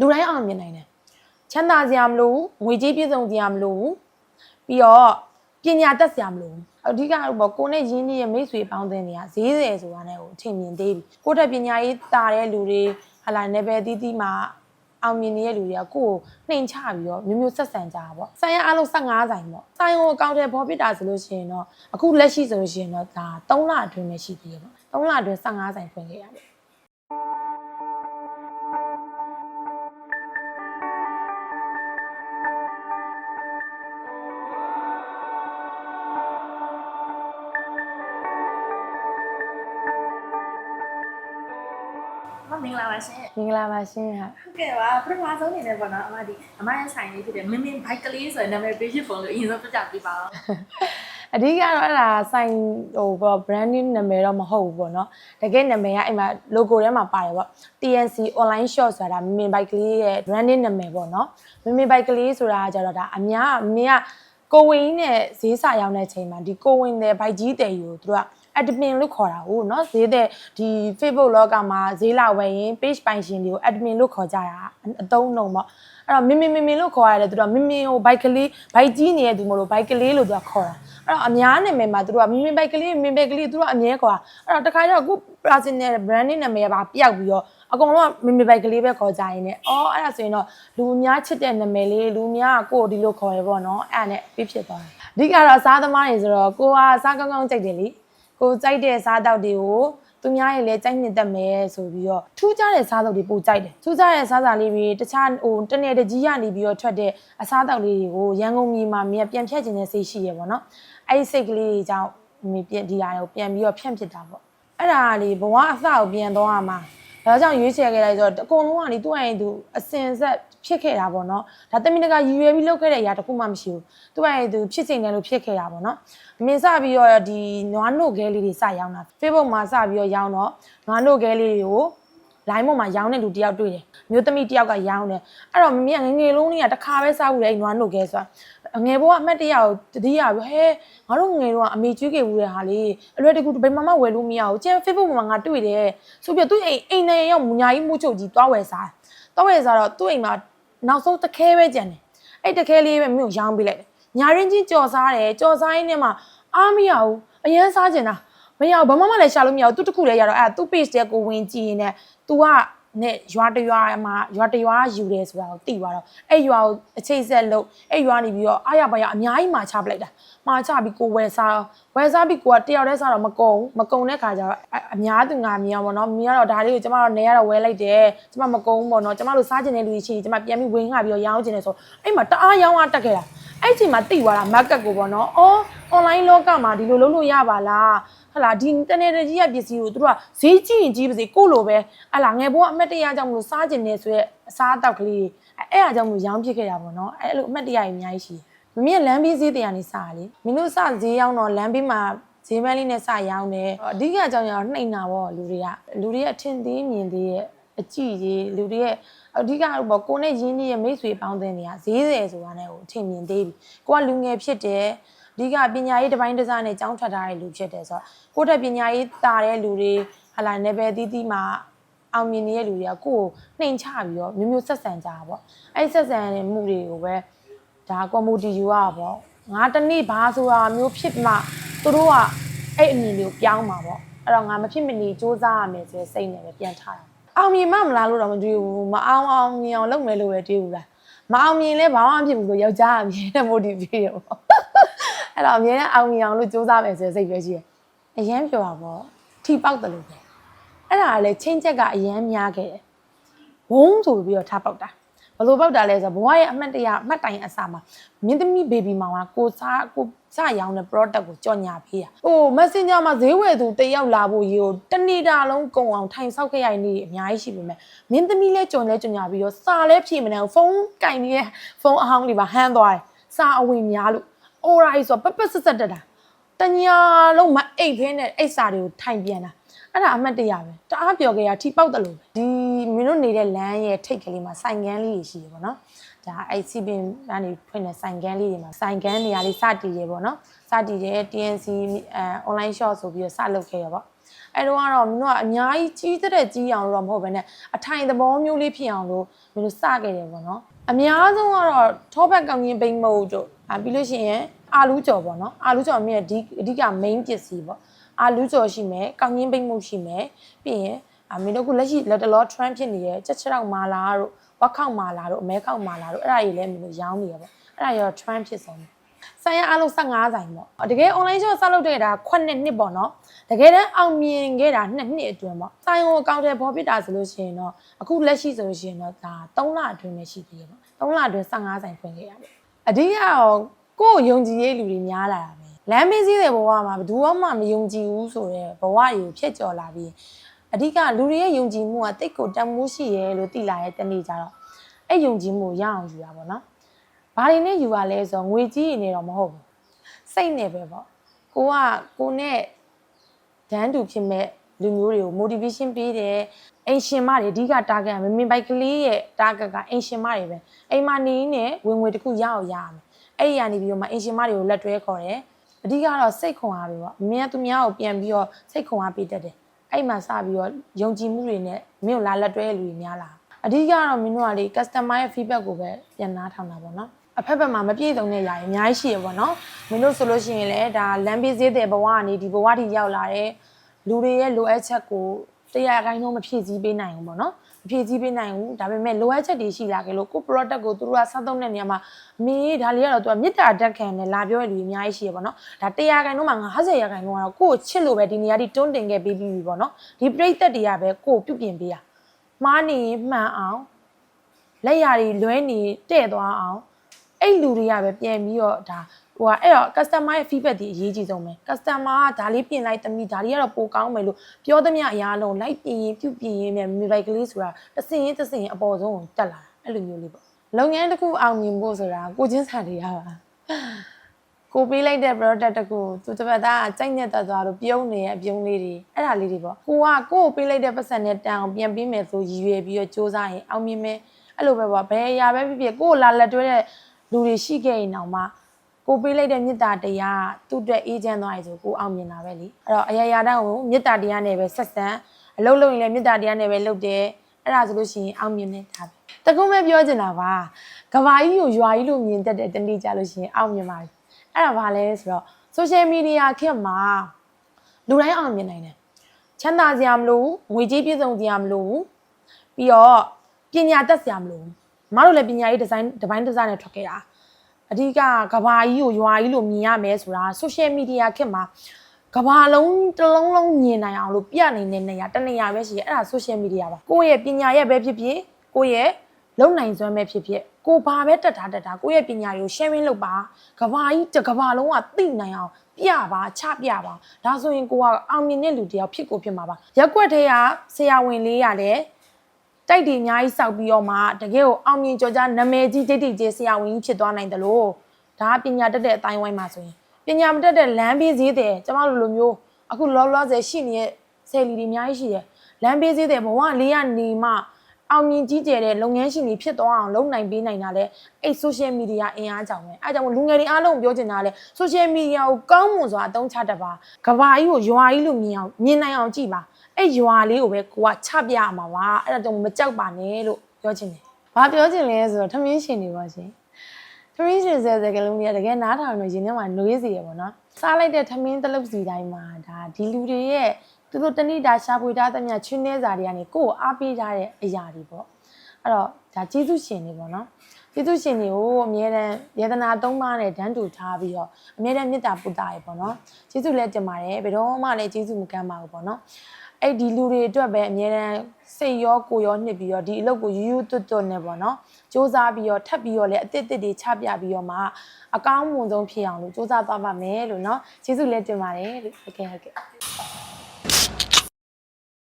လူတိုင်းအောင်မြင်နိုင်တယ်ချမ်းသာစရာမလိုဘူးငွေကြေးပြည့်စုံစရာမလိုဘူးပြီးတော့ပညာတတ်စရာမလိုဘူးအဓိကတော့ပေါ့ကိုနဲ့ရင်းနှီးရဲ့မိတ်ဆွေပေါင်းတဲ့နေရာဈေးတယ်ဆိုတာနဲ့ကိုအထင်မြင်သေးပြီကိုယ့်တက်ပညာရေးတာတဲ့လူတွေဟလာ level တီးတီးမှာအောင်မြင်နေတဲ့လူတွေကကိုယ့်ကိုနှိမ်ချပြီးတော့မျိုးမျိုးဆက်ဆံကြတာပေါ့ဆိုင်ရအားလုံး15ဆိုင်ပေါ့ဆိုင်ကိုအကောင့်ထဲပေါ်ပြတာဆိုလို့ရှိရင်တော့အခုလက်ရှိဆိုလို့ရှိရင်တော့ဒါ3လအတွင်းပဲရှိသေးတယ်ပေါ့3လအတွင်း15ဆိုင်ဖွင့်ခဲ့ရတယ် မမင်္ဂလာပါရှင်မင်္ဂလာပါရှင်ဟာဟုတ်ကဲ့ပါပထမဆုံးအနေနဲ့ပေါ့နော်အမဒီအမရဲ့ဆိုင်လေးဖြစ်တယ်မင်းမင်းဘိုက်ကလေးဆိုတဲ့နာမည်ပေးဖြစ်ပုံလို့အရင်ဆုံးပြပြပေးပါဦးအဓိကတော့အဲ့ဒါဆိုင်ဟိုပေါ့ branding နာမည်တော့မဟုတ်ဘူးပေါ့နော်တကယ်နာမည်ကအဲ့မှာ logo ထဲမှာပါတယ်ပေါ့ TNC online shop ဆိုတာမင်ဘိုက်ကလေးရဲ့ branding နာမည်ပေါ့နော်မင်ဘိုက်ကလေးဆိုတာကကြတော့ဒါအများအမင်းကကိုဝင်းနဲ့ဈေးစာရောက်တဲ့အချိန်မှာဒီကိုဝင်းတဲ့ဘိုက်ကြီးတဲ့ယူကိုသူက admin လို့ခေါ်တာဟုတ်နော်ဈေးတဲ့ဒီ Facebook လောကမှာဈေးလာဝယ်ရင် page ပိုင်ရှင်တွေကို admin လို့ခေါ်ကြတာအသုံးနှုံပေါ့အဲ့တော့မင်မင်မင်မင်လို့ခေါ်ရတယ်သူကမင်မင်ကိုဘိုက်ကလေးဘိုက်ကြီးနေတဲ့သူမလို့ဘိုက်ကလေးလို့သူကခေါ်တာအဲ့တော့အများနာမည်မှာသူတို့ကမင်မင်ဘိုက်ကလေးမင်ဘိုက်ကလေးသူတို့ကအမြဲခေါ်တာအဲ့တော့တခါကျတော့အခု personal branding နာမည်ကပါပျောက်ပြီးတော့အကုန်လုံးကမင်မင်ဘိုက်ကလေးပဲခေါ်ကြရင်းနဲ့အော်အဲ့ဒါဆိုရင်တော့လူအများချစ်တဲ့နာမည်လေးလူအများကကိုယ်ဒီလိုခေါ်ရပေါ့နော်အဲ့ဒါနဲ့ပြဖြစ်သွားတယ်အဓိကတော့စားသမားတွေဆိုတော့ကိုကစားကောင်းကောင်းကြိုက်တယ်လေ ကိုကြိုက်တဲ့စားတောက်တွေကိုသူများရဲ့လည်းကြိုက်နေတတ်မယ်ဆိုပြီးတော့ထူးခြားတဲ့စားတောက်တွေပိုကြိုက်တယ်ထူးခြားတဲ့စားစာလေးတွေတခြားဟိုတနေ့တကြီးရနေပြီးတော့ထွက်တဲ့အစားတောက်လေးတွေကိုရန်ကုန်ပြည်မှာမြင်ပြန်ဖြတ်ခြင်းနဲ့စိတ်ရှိရပေါ့နော်အဲ့ဒီစိတ်ကလေးတွေကြောင့်မြင်ပြန်ဒီဟာကိုပြန်ပြီးတော့ဖြန့်ဖြစ်တာပေါ့အဲ့ဒါလေးဘဝအစကိုပြန်သွားရမှာဒါကြောင့်ရွေးချယ်ခဲ့လိုက်ဆိုတော့အကုန်လုံးကလေသူ့အရင်သူအစင်ဆက် ဖြစ်ခဲ့တာပေါ့နော်ဒါတမင်တကာရည်ရွယ်ပြီးလုပ်ခဲ့တဲ့အရာတစ်ခုမှမရှိဘူးသူ့အရင်သူဖြစ်ချိန်တယ်လို့ဖြစ်ခဲ့တာပေါ့နော်အမင်းစပြီးတော့ဒီနွားနို့ခဲလေးတွေစရောင်းတာ Facebook မှာစပြီးတော့ရောင်းတော့နွားနို့ခဲလေးတွေကိုလိုင်းပေါ်မှာရောင်းတဲ့လူတယောက်တွေ့တယ်မျိုးသမီးတယောက်ကရောင်းတယ်အဲ့တော့မမီးကငယ်ငယ်လုံးလေးကတစ်ခါပဲစားဘူးလေအဲ့နွားနို့ခဲဆိုတာငယ်ဘဝအမှတ်တရကိုတတိယပြီးဟဲငါတို့ငယ်တော့အမေကျွေးခဲ့ဘူးတဲ့ဟာလေးအလွယ်တကူဘယ်မှမဝယ်လို့မရဘူးကျန် Facebook မှာငါတွေ့တယ်ဆိုပြီးသူ့အိမ်အိမ်နဲ့ရောက်မညာကြီးမှုချုပ်ကြီးတွားဝယ်စားတွားဝယ်စားတော့သူ့အိမ်မှာ နောက်ဆုံးတစ်ခဲပဲကြံတယ်အဲ့တစ်ခဲလေးပဲမြို့ရောင်းပေးလိုက်တယ်ညာရင်းချင်းကြော်စားတယ်ကြော်စားရင်းနဲ့မှအားမရဘူးအရန်စားကျင်တာမရဘူးဘာမှမလည်းရှာလို့မရဘူးသူတစ်ခုလည်းရတော့အဲ့ဒါသူ့ page တဲ့ကိုဝင်ကြည့်ရင်လည်း तू က နဲ့ရွာတရွာမှာရွာတရွာယူတယ်ဆိုတာကိုသိသွားတော့အဲ့ရွာကိုအခြေဆက်လို့အဲ့ရွာနေပြီးတော့အားရပါရအများကြီးမှာချပလိုက်တာမှာချပြီးကိုဝယ်စားဝယ်စားပြီးကိုကတယောက်တည်းစားတော့မကုန်မကုန်တဲ့ခါကျတော့အအများသူငါမြင်အောင်ပေါ့နော်မြင်ရတော့ဒါလေးကိုကျမတို့နေရတော့ဝယ်လိုက်တယ်ကျမမကုန်ဘူးပေါ့နော်ကျမတို့စားကျင်တဲ့လူကြီးချင်းကျမပြန်ပြီးဝင်းငှပြီးတော့ရောင်းကျင်တယ်ဆိုအဲ့မှာတအားရောင်းအားတက်ခဲ့တာအဲ့ချိန်မှာတိသွားတာ market ကိုပေါ့နော်အော် online လောကမှာဒီလိုလုပ်လို့ရပါလား ဟလာဒီတနေ့တကြီးရပစ္စည်းကိုသူတို့ကဈေးကြည့်ရင်ကြီးပါစေကို့လိုပဲဟလာငယ်ဘဝအမတ်တရားကြောင့်မလို့စားကျင်နေဆိုရဲအစားအသောက်ကလေးအဲ့အဲ့အကြောင့်မလို့ရောင်းဖြစ်ခဲ့တာပေါ့နော်အဲ့လိုအမတ်တရားကြီးအများကြီးရှိတယ်မမီးကလမ်းဘေးဈေးတရားနေစားလေမင်းတို့စဈေးရောက်တော့လမ်းဘေးမှာဈေးမန်းလေးနဲ့စရောင်းတယ်အဓိကအကြောင်းကတော့နှိမ်တာပေါ့လူတွေကလူတွေကအထင်သေးမြင်သေးရဲ့အကြည့်ကြီးလူတွေရဲ့အဓိကတော့ပေါ့ကိုနဲ့ရင်းနှီးရဲ့မိတ်ဆွေပေါင်းတဲ့နေရာဈေးတယ်ဆိုတာနဲ့ကိုအထင်မြင်သေးပြီကိုကလူငယ်ဖြစ်တယ် အဓိကပညာရေးတစ်ပိုင်းတစ်စားနဲ့ကျောင်းထွက်ထားတဲ့လူဖြစ်တယ်ဆိုတော့ကိုယ့်တက်ပညာရေးတာတဲ့လူတွေဟလာ level တီးတီးမှာအောင်မြင်နေတဲ့လူတွေကကိုယ့်ကိုနှိမ်ချပြီးတော့မျိုးမျိုးဆက်ဆံကြတာပေါ့အဲ့ဒီဆက်ဆံတဲ့မှုတွေကိုပဲဒါကွန်မူတီယူရတာပေါ့ငါတနေ့ဘာဆိုတာမျိုးဖြစ်မှသူတို့ကအဲ့အမြင်တွေကိုပြောင်းမှာပေါ့အဲ့တော့ငါမဖြစ်မနေစူးစမ်းရမယ်ဆိုတဲ့စိတ်နဲ့ပဲပြန်ထားတာအောင်မြင်မှမလားလို့တော့မတွေးဘူးမအောင်အောင်မြင်အောင်လုပ်မယ်လို့ပဲတွေးဘူးလားမအောင်မြင်လဲဘာမှမဖြစ်ဘူးဆိုယောက်ျားအမြင်နဲ့ motivate ရပေါ့ အဲ့တော့အမြဲတမ်းအောင်မြင်အောင်လို့စူးစမ်းမယ်ဆိုတဲ့စိတ်ပဲရှိတယ်။အရန်ပြောတာပေါ့ထီပေါက်တယ်လို့ပဲ။အဲ့ဒါကလည်းချင်းချက်ကအရန်များခဲ့တယ်။ဝုန်းဆိုပြီးတော့ထားပေါက်တာ။ဘယ်လိုပေါက်တာလဲဆိုတော့ဘဝရဲ့အမှတ်တရအမှတ်တိုင်အစားမှာမြင်းသမီးဘေဘီမောင်ကကိုစားကိုစရောင်းတဲ့ product ကိုကြော်ညာပေးတာ။ဟို Messenger မှာဈေးဝယ်သူတယောက်လာဖို့ရေကိုတနေ့တာလုံးကုန်အောင်ထိုင်ဆောက်ခဲ့ရတဲ့နေ့အများကြီးရှိပေမဲ့မြင်းသမီးလဲကြော်လဲကြော်ညာပြီးတော့စာလဲဖြေမနေဘူးဖုန်းကင်နေတဲ့ဖုန်းအဟောင်းလေးပါဟမ်းသွားတယ်။စာအဝင်များလို့ အိုရာကြီးဆိုပပဆက်ဆက်တက်တာတညာလုံးမအိတ်ဖင်းနဲ့အိတ်စာတွေကိုထိုင်ပြန်တာအဲ့ဒါအမှတ်တရပဲတအားပြောခဲ့ရထိပေါက်တယ်လို့ပဲဒီမင်းတို့နေတဲ့လမ်းရဲ့ထိတ်ကလေးမှာစိုင်ကန်းလေးတွေရှိရပေါ့နော်ဒါအဲ့စီပင်ကနေဖွင့်တဲ့စိုင်ကန်းလေးတွေမှာစိုင်ကန်းနေရာလေးစတည်ရပေါ့နော်စတည်တယ် TNC အဲ online shop ဆိုပြီးတော့စလုပ်ခဲ့ရပေါ့အဲ့တော့ကတော့မင်းတို့ကအများကြီးကြီးတဲ့ကြီးအောင်လို့တော့မဟုတ်ဘဲနဲ့အထိုင်သဘောမျိုးလေးဖြစ်အောင်လို့မင်းတို့စခဲ့တယ်ပေါ့နော်အများဆုံးကတော့ထောဘက်ကောင်းရင်ပိန်မုတ်တို့အာပြီးလို့ရှိရင် အာလူးကြော်ပေါ့နော်အာလူးကြော်မြင့်အဓိအဓိက main ပစ္စည်းပေါ့အာလူးကြော်ရှိမယ်ကောင်းရင်ပိန်မုတ်ရှိမယ်ပြီးရင်အမင်းတို့ကလက်ရှိလက်တလော trend ဖြစ်နေတဲ့ချက်ချက်တော့မာလာတို့ဝက်ခောက်မာလာတို့အမဲခောက်မာလာတို့အဲ့ဒါကြီးလည်းမင်းတို့ရောင်းနေရပေါ့အဲ့ဒါရော trend ဖြစ်ဆုံးတယ်ဆိုင်ရအားလုံး15ဆိုင်ပေါ့တကယ် online shop ဆောက်လုပ်ခဲ့တာ9နှစ်ပေါ့နော်တကယ်တမ်းအောင်မြင်ခဲ့တာ2နှစ်အတွင်းပေါ့ဆိုင်ကိုအကောင့်ထဲပေါ်ပြတာဆိုလို့ရှိရင်တော့အခုလက်ရှိဆိုလို့ရှိရင်တော့ဒါ3လအတွင်းပဲရှိသေးတယ်ပေါ့3လအတွင်း15ဆိုင်ဖွင့်ခဲ့ရပေါ့အဓိကတော့ ကိုယ့်ကိုယုံကြည်ရေးလူတွေများလာတာပဲလမ်းမေးစည်းတဲ့ဘဝမှာဘယ်သူမှမယုံကြည်ဘူးဆိုတော့ဘဝတွေကိုဖျက်ကျော်လာပြီးအဓိကလူတွေရဲ့ယုံကြည်မှုကတိတ်ကိုတန်မိုးရှိရဲလို့သိလာတဲ့တနေ့ကျတော့အဲ့ယုံကြည်မှုကိုရအောင်ယူတာပေါ့နော်ဘာတွေနဲ့ယူရလဲဆိုတော့ငွေကြီးနေတော့မဟုတ်ဘူးစိတ်နဲ့ပဲပေါ့ကိုကကိုနဲ့ဒန်းတူဖြစ်မဲ့လူမျိုးတွေကို motivation ပေးတယ်အိမ်ရှင်မတွေအဓိက target ကမမင်ပိုက်ကလေးရဲ့ target ကအိမ်ရှင်မတွေပဲအိမ်မနေနဲ့ဝင်ငွေတစ်ခုရအောင်ရရမယ် အဲ့ဒီကနေပြီးတော့မှအိမ်ရှင်မတွေကိုလက်တွဲခေါ်တယ်အဓိကတော့စိတ်ခွန်အားပဲပေါ့မင်းကသူများကိုပြန်ပြီးတော့စိတ်ခွန်အားပေးတတ်တယ်အဲ့မှာစပြီးတော့ယုံကြည်မှုတွေနဲ့မင်းကိုလာလက်တွဲလူတွေများလာအဓိကတော့မင်းတို့ကလေ customer ရဲ့ feedback ကိုပဲပြန်နားထောင်တာပေါ့နော်အဖက်ဖက်မှာမပြည့်စုံတဲ့ຢာတွေအများကြီးရှိရပေါ့နော်မင်းတို့ဆိုလို့ရှိရင်လည်းဒါလမ်းဘေးဈေးတဲ့ဘဝကနေဒီဘဝထိရောက်လာတဲ့လူတွေရဲ့လိုအပ်ချက်ကိုတရားခိုင်းတော့မဖြည့်ဆည်းပေးနိုင်ဘူးပေါ့နော် မဖြည့်ဆည်းပေးနိုင်ဘူးဒါပေမဲ့လိုအပ်ချက်တွေရှိလာကြလို့ကို product ကိုသူတို့ကစောက်သုံးတဲ့နေရာမှာမင်းဒါလေးကတော့သူကမေတ္တာတက်ခံနဲ့လာပြောရလူအများကြီးရှိရပေါ့နော်ဒါတရားခိုင်တော့မှ50ရာခိုင်တော့ကတော့ကိုကိုချစ်လို့ပဲဒီနေရာထိတွန်းတင်ခဲ့ပေးပြီးပြီပေါ့နော်ဒီပြိသက်တွေကပဲကိုပြုတ်ပြင်ပေးရမှားနေရင်မှန်အောင်လက်ရာတွေလွဲနေတဲ့သွားအောင်အဲ့လူတွေကပဲပြန်ပြီးတော့ဒါ ဟိုကအဲ့တော့ customer ရဲ့ feedback ဒီအရေးကြီးဆုံးပဲ customer ကဒါလေးပြင်လိုက်တမီဒါလေးကတော့ပိုကောင်းမယ်လို့ပြောသမျှအရာလုံးလိုက်ပြင်ရင်ပြုတ်ပြင်ရင်မြန်မိဘကလေးဆိုတာတစ်စင်ရင်တစ်စင်ရင်အပေါ်ဆုံးကိုတက်လာတာအဲ့လိုမျိုးလေးပေါ့လုပ်ငန်းတစ်ခုအောင်မြင်ဖို့ဆိုတာကိုချင်းစာတွေရပါကိုပေးလိုက်တဲ့ product တစ်ခုသူတစ်ပတ်သားကကြိုက်နေတတ်သွားလို့ပြုံးနေရဲ့အပြုံးလေးတွေအဲ့ဒါလေးတွေပေါ့ကိုကကိုကိုပေးလိုက်တဲ့ပတ်စံနဲ့တန်အောင်ပြန်ပေးမယ်ဆိုရည်ရွယ်ပြီးတော့စူးစမ်းရင်အောင်မြင်မယ်အဲ့လိုပဲပေါ့ဘယ်အရာပဲဖြစ်ဖြစ်ကိုကိုလာလက်တွဲတဲ့လူတွေရှိခဲ့ရင်တော့မှ ကိုပေးလိုက်တဲ့မေတ္တာတရားကသူ့အတွက်အေးချမ်းသွားပြီဆိုကိုအောင်မြင်တာပဲလေအဲ့တော့အရာရာတိုင်းကိုမေတ္တာတရားနဲ့ပဲဆက်ဆံအလုပ်လုပ်ရင်လည်းမေတ္တာတရားနဲ့ပဲလုပ်တယ်အဲ့ဒါဆိုလို့ရှိရင်အောင်မြင်နေတာပဲတကုံးပဲပြောချင်တာပါကဘာကြီးကိုရွာကြီးလို့မြင်တတ်တဲ့တနေ့ကြလို့ရှိရင်အောင်မြင်ပါပြီအဲ့ဒါဘာလဲဆိုတော့ social media ခေတ်မှာလူတိုင်းအောင်မြင်နိုင်တယ်ချမ်းသာစရာမလိုဘူးငွေကြေးပြည့်စုံစရာမလိုဘူးပြီးတော့ပညာတတ်စရာမလိုဘူးမတို့လည်းပညာရေးဒီဇိုင်းဒီပိုင်းဒီဇိုင်းနဲ့ထွက်ခဲ့တာ အဓိကကဘာကြီးကိုရွာကြီးလို့မြင်ရမယ်ဆိုတာ social media ခေတ်မှာကဘာလုံးတစ်လုံးလုံးမြင်နိုင်အောင်လို့ပြနေတဲ့နေရာတစ်နေရာပဲရှိတယ်အဲ့ဒါ social media ပါကိုယ့်ရဲ့ပညာရဲ့ပဲဖြစ်ဖြစ်ကိုယ့်ရဲ့လုံနိုင်စွမ်းပဲဖြစ်ဖြစ်ကိုဘာပဲတက်တာတက်တာကိုယ့်ရဲ့ပညာတွေကို sharing လုပ်ပါကဘာကြီးတစ်ကဘာလုံးကသိနိုင်အောင်ပြပါချပြပါဒါဆိုရင်ကိုကအောင်မြင်တဲ့လူတယောက်ဖြစ်ကိုဖြစ်မှာပါရက်ွက်ထဲကဆရာဝန်လေးရလည်း တိုက်တွေအများကြီးစောက်ပြီးတော့မှတကယ်ကိုအောင်မြင်ကြော်ကြားနာမည်ကြီးဒိတ်ဒိတ်ကြီးဆရာဝန်ကြီးဖြစ်သွားနိုင်တယ်လို့ဒါကပညာတတ်တဲ့အတိုင်းဝိုင်းမှာဆိုရင်ပညာမတတ်တဲ့လမ်းဘေးဈေးတဲ့ကျမတို့လိုမျိုးအခုလောလောဆယ်ရှိနေတဲ့ဆယ်လီတွေအများကြီးရှိတယ်လမ်းဘေးဈေးတဲ့ဘဝလေးရနေမှအောင်မြင်ကြီးကျယ်တဲ့လုပ်ငန်းရှင်တွေဖြစ်သွားအောင်လုပ်နိုင်ပေးနိုင်တာလေအဲ့ social media အင်အားကြောင့်ပဲအဲ့ကြောင့်လူငယ်တွေအားလုံးပြောချင်တာလေ social media ကိုကောင်းမွန်စွာအသုံးချတတ်ပါကဘာကြီးကိုရွာကြီးလို့မြင်အောင်မြင်နိုင်အောင်ကြည့်ပါ အဲ့ရွာလေးကိုပဲကိုကချပြရမှာပါအဲ့ဒါကြောင့်မကြောက်ပါနဲ့လို့ပြောချင်တယ်။ဘာပြောချင်လဲဆိုတော့ထမင်းရှင်တွေပါရှင်။ထမင်းရှင်ဆဲဆဲကလုံးကြီးကတကယ်နားထောင်လို့ရင်ထဲမှာနှွေးစီရပေါ့နော်။စားလိုက်တဲ့ထမင်းတစ်လုပ်စီတိုင်းမှာဒါဒီလူတွေရဲ့သူတို့တဏိတာရှာဖွေထားသမျှချွင်းနေစာတွေကနေကိုယ့်ကိုအားပေးထားတဲ့အရာတွေပေါ့။အဲ့တော့ဒါကျေးဇူးရှင်တွေပေါ့နော်။ကျေးဇူးရှင်တွေကိုအမြဲတမ်းယတနာသုံးပါးနဲ့ဓာတ်တူထားပြီးတော့အမြဲတမ်းမေတ္တာပုတ္တာရေပေါ့နော်။ကျေးဇူးလည်းတင်ပါတယ်ဘယ်တော့မှလည်းကျေးဇူးမကမ်းပါဘူးပေါ့နော်။ အဲ့ဒီလူတွေအတွက်ပဲအများတန်းစိတ်ရောကိုယ်ရောနှစ်ပြီးတော့ဒီအလုပ်ကိုရိုးရိုးတွတ်တွတ်နဲ့ပေါ့နော်စ조사ပြီးတော့ထပ်ပြီးတော့လည်းအစ်စ်စ်တွေချပြပြီးတော့မှအကောင်းမွန်ဆုံးဖြစ်အောင်လို့조사သွားပါမယ်လို့နော်ကျေးဇူးလည်းတင်ပါတယ်လို့ဟုတ်ကဲ့ဟုတ်ကဲ့